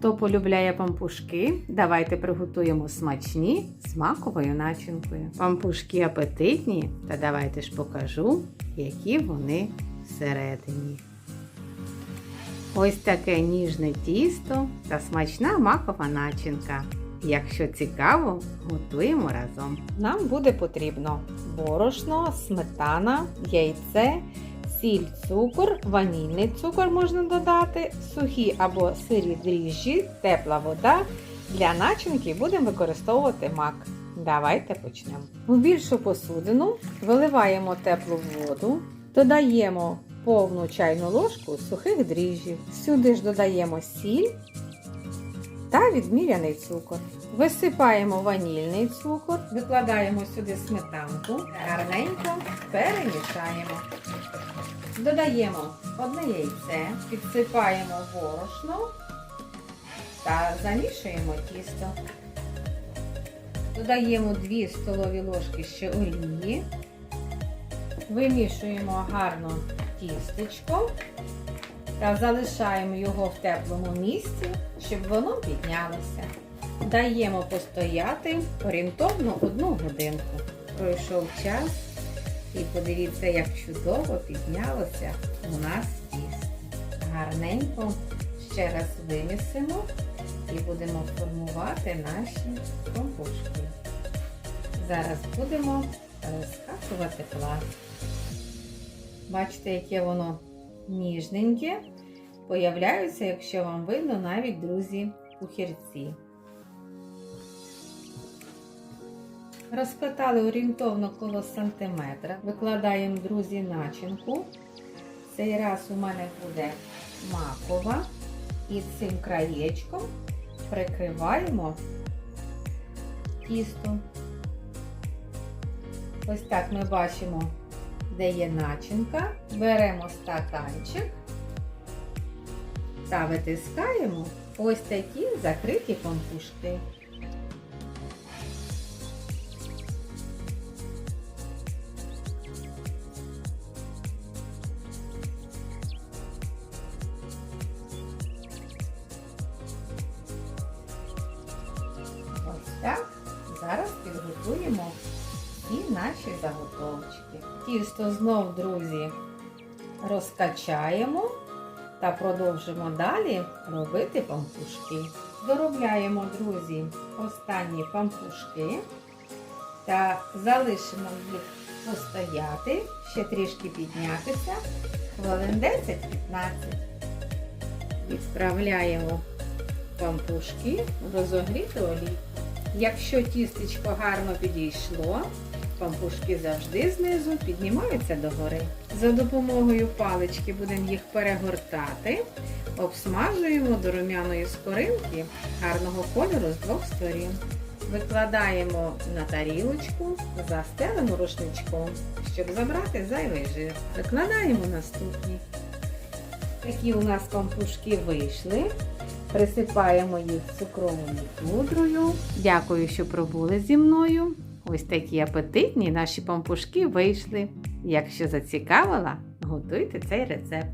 Хто полюбляє пампушки, давайте приготуємо смачні з маковою начинкою. Пампушки апетитні, та давайте ж покажу, які вони всередині. Ось таке ніжне тісто та смачна макова начинка. Якщо цікаво, готуємо разом. Нам буде потрібно борошно, сметана, яйце, сіль, цукор, ванільний цукор можна додати, сухі або сирі дріжджі, тепла вода. Для начинки будемо використовувати мак. Давайте почнемо. У більшу посудину виливаємо теплу воду, додаємо повну чайну ложку сухих дріжджів. Сюди ж додаємо сіль та відміряний цукор. Висипаємо ванільний цукор, викладаємо сюди сметанку, гарненько перемішаємо. Додаємо одне яйце, підсипаємо борошно та замішуємо тісто. Додаємо 2 столові ложки ще олії. Вимішуємо гарно тістечко та залишаємо його в теплому місці, щоб воно піднялося. Даємо постояти орієнтовно одну годинку. Пройшов час і подивіться, як чудово піднялося у нас тісто. Гарненько ще раз вимісимо і будемо формувати наші компушки. Зараз будемо розкатувати пласт. Бачите, яке воно ніжненьке. Появляються, якщо вам видно, навіть друзі Розкатали орієнтовно коло сантиметра. Викладаємо, друзі, начинку. Цей раз у мене буде макова. І цим краєчком прикриваємо тісто. Ось так ми бачимо, де є начинка. Беремо стаканчик та витискаємо ось такі закриті пампушки. Зараз підготуємо і наші заготовочки. Тісто знов, друзі, розкачаємо та продовжимо далі робити пампушки. Доробляємо, друзі, останні пампушки та залишимо їх постояти, ще трішки піднятися, хвилин 10-15. Відправляємо пампушки в розогріту олійку. Якщо тістечко гарно підійшло, пампушки завжди знизу піднімаються догори. За допомогою палички будемо їх перегортати, обсмажуємо до рум'яної скоринки гарного кольору з двох сторін. Викладаємо на тарілочку, застелимо рушничком, щоб забрати зайвий жир. Викладаємо наступні. Такі у нас пампушки вийшли. Присипаємо їх цукровою пудрою. Дякую, що пробули зі мною. Ось такі апетитні наші пампушки вийшли. Якщо зацікавила, готуйте цей рецепт.